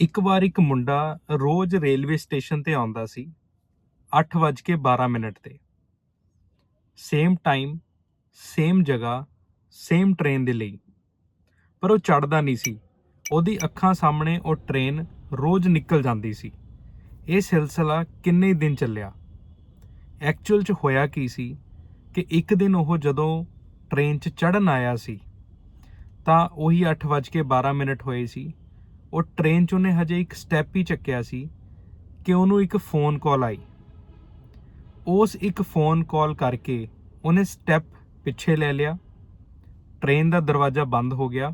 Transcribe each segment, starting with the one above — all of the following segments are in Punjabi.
ਇੱਕ ਵਾਰ ਇੱਕ ਮੁੰਡਾ ਰੋਜ਼ ਰੇਲਵੇ ਸਟੇਸ਼ਨ ਤੇ ਆਉਂਦਾ ਸੀ 8:12 ਮਿੰਟ ਤੇ। ਸੇਮ ਟਾਈਮ, ਸੇਮ ਜਗ੍ਹਾ, ਸੇਮ ਟ੍ਰੇਨ ਦੇ ਲਈ। ਪਰ ਉਹ ਚੜਦਾ ਨਹੀਂ ਸੀ। ਉਹਦੀ ਅੱਖਾਂ ਸਾਹਮਣੇ ਉਹ ਟ੍ਰੇਨ ਰੋਜ਼ ਨਿਕਲ ਜਾਂਦੀ ਸੀ। ਇਹ ਸਿਲਸਿਲਾ ਕਿੰਨੇ ਦਿਨ ਚੱਲਿਆ? ਐਕਚੁਅਲ 'ਚ ਹੋਇਆ ਕੀ ਸੀ ਕਿ ਇੱਕ ਦਿਨ ਉਹ ਜਦੋਂ ਟ੍ਰੇਨ 'ਚ ਚੜਨ ਆਇਆ ਸੀ, ਤਾਂ ਉਹੀ 8:12 ਮਿੰਟ ਹੋਏ ਸੀ। ਉਹ ਟ੍ਰੇਨ 'ਚ ਉਹਨੇ ਹਜੇ ਇੱਕ ਸਟੈਪ ਹੀ ਚੱਕਿਆ ਸੀ ਕਿ ਉਹਨੂੰ ਇੱਕ ਫੋਨ ਕਾਲ ਆਈ। ਉਸ ਇੱਕ ਫੋਨ ਕਾਲ ਕਰਕੇ ਉਹਨੇ ਸਟੈਪ ਪਿੱਛੇ ਲੈ ਲਿਆ। ਟ੍ਰੇਨ ਦਾ ਦਰਵਾਜ਼ਾ ਬੰਦ ਹੋ ਗਿਆ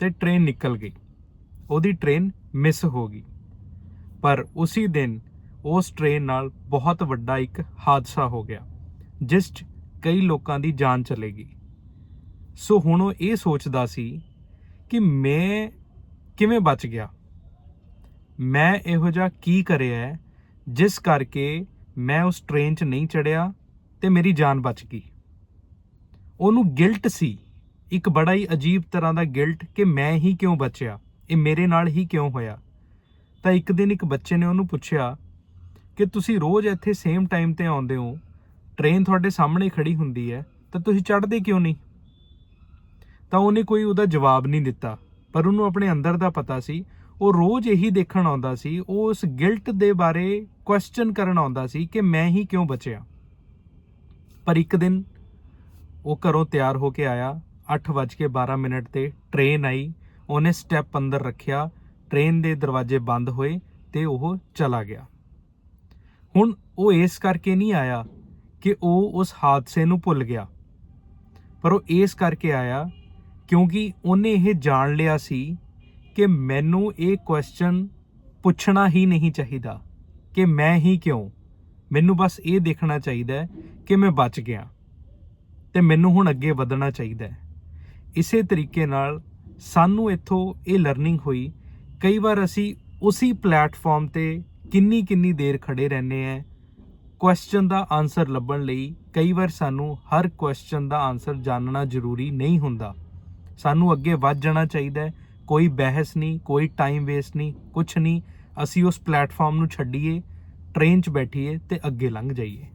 ਤੇ ਟ੍ਰੇਨ ਨਿਕਲ ਗਈ। ਉਹਦੀ ਟ੍ਰੇਨ ਮਿਸ ਹੋ ਗਈ। ਪਰ ਉਸੇ ਦਿਨ ਉਸ ਟ੍ਰੇਨ ਨਾਲ ਬਹੁਤ ਵੱਡਾ ਇੱਕ ਹਾਦਸਾ ਹੋ ਗਿਆ, ਜਿਸ 'ਚ ਕਈ ਲੋਕਾਂ ਦੀ ਜਾਨ ਚਲੇਗੀ ਸੋ ਹੁਣ ਉਹ ਇਹ ਸੋਚਦਾ ਸੀ ਕਿ ਮੈਂ ਕਿਵੇਂ ਬਚ ਗਿਆ? ਮੈਂ ਇਹੋ ਜਿਹਾ ਕੀ ਕਰਿਆ ਜਿਸ ਕਰਕੇ ਮੈਂ ਉਸ ਟ੍ਰੇਨ 'ਚ ਨਹੀਂ ਚੜਿਆ ਤੇ ਮੇਰੀ ਜਾਨ ਬਚ ਗਈ? ਉਹਨੂੰ ਗਿਲਟ ਸੀ। ਇੱਕ ਬੜਾ ਹੀ ਅਜੀਬ ਤਰ੍ਹਾਂ ਦਾ ਗਿਲਟ ਕਿ ਮੈਂ ਹੀ ਕਿਉਂ ਬਚਿਆ? ਇਹ ਮੇਰੇ ਨਾਲ ਹੀ ਕਿਉਂ ਹੋਇਆ? ਤਾਂ ਇੱਕ ਦਿਨ ਇੱਕ ਬੱਚੇ ਨੇ ਉਹਨੂੰ ਪੁੱਛਿਆ ਕਿ ਤੁਸੀਂ ਰੋਜ਼ ਇੱਥੇ ਸੇਮ ਟਾਈਮ ਤੇ ਆਉਂਦੇ ਹੋ? ਟ੍ਰੇਨ ਤੁਹਾਡੇ ਸਾਹਮਣੇ ਖੜੀ ਹੁੰਦੀ ਹੈ, ਤਾਂ ਤੁਸੀਂ ਚੜ੍ਹਦੇ ਕਿਉਂ ਨਹੀਂ? ਤਾਂ ਉਹਨੇ ਕੋਈ ਉਹਦਾ ਜਵਾਬ ਨਹੀਂ ਦਿੱਤਾ। ਪਰ ਉਹਨੂੰ ਆਪਣੇ ਅੰਦਰ ਦਾ ਪਤਾ ਸੀ। ਉਹ ਰੋਜ਼ ਇਹੀ ਦੇਖਣ ਆਉਂਦਾ ਸੀ। ਉਹ ਉਸ ਗਿਲਟ ਦੇ ਬਾਰੇ ਕੁਐਸਚਨ ਕਰਨ ਆਉਂਦਾ ਸੀ ਕਿ ਮੈਂ ਹੀ ਕਿਉਂ ਬਚਿਆ। ਪਰ ਇੱਕ ਦਿਨ ਉਹ ਘਰੋਂ ਤਿਆਰ ਹੋ ਕੇ ਆਇਆ। 8:12 ਮਿੰਟ ਤੇ ਟ੍ਰੇਨ ਆਈ। ਉਹਨੇ ਸਟੈਪ ਅੰਦਰ ਰੱਖਿਆ। ਟ੍ਰੇਨ ਦੇ ਦਰਵਾਜ਼ੇ ਬੰਦ ਹੋਏ ਤੇ ਉਹ ਚਲਾ ਗਿਆ। ਹੁਣ ਉਹ ਇਸ ਕਰਕੇ ਨਹੀਂ ਆਇਆ ਕਿ ਉਹ ਉਸ ਹਾਦਸੇ ਨੂੰ ਭੁੱਲ ਗਿਆ। ਪਰ ਉਹ ਇਸ ਕਰਕੇ ਆਇਆ ਕਿਉਂਕਿ ਉਹਨੇ ਇਹ ਜਾਣ ਲਿਆ ਸੀ ਕਿ ਮੈਨੂੰ ਇਹ ਕੁਐਸਚਨ ਪੁੱਛਣਾ ਹੀ ਨਹੀਂ ਚਾਹੀਦਾ ਕਿ ਮੈਂ ਹੀ ਕਿਉਂ? ਮੈਨੂੰ ਬਸ ਇਹ ਦੇਖਣਾ ਚਾਹੀਦਾ ਕਿ ਮੈਂ ਬਚ ਗਿਆ ਤੇ ਮੈਨੂੰ ਹੁਣ ਅੱਗੇ ਵਧਣਾ ਚਾਹੀਦਾ ਇਸੇ ਤਰੀਕੇ ਨਾਲ ਸਾਨੂੰ ਇੱਥੋਂ ਇਹ ਲਰਨਿੰਗ ਹੋਈ। ਕਈ ਵਾਰ ਅਸੀਂ ਉਸੇ ਪਲੇਟਫਾਰਮ ਤੇ ਕਿੰਨੀ ਕਿੰਨੀ ਦੇਰ ਖੜੇ ਰਹਿੰਦੇ ਆ ਕੁਐਸਚਨ ਦਾ ਆਨਸਰ ਲੱਭਣ ਲਈ। ਕਈ ਵਾਰ ਸਾਨੂੰ ਹਰ ਕੁਐਸਚਨ ਦਾ ਆਨਸਰ ਜਾਣਨਾ ਜ਼ਰੂਰੀ ਨਹੀਂ ਹੁੰਦਾ। ਸਾਨੂੰ ਅੱਗੇ ਵੱਧ ਜਾਣਾ ਚਾਹੀਦਾ ਹੈ। ਕੋਈ ਬਹਿਸ ਨਹੀਂ, ਕੋਈ ਟਾਈਮ ਵੇਸਟ ਨਹੀਂ ਕੁਝ ਨਹੀਂ। ਅਸੀਂ ਉਸ ਪਲੇਟਫਾਰਮ ਨੂੰ ਛੱਡੀਏ ਟ੍ਰੇਨ 'ਚ ਬੈਠੀਏ ਤੇ ਅੱਗੇ ਲੰਘ ਜਾਈਏ।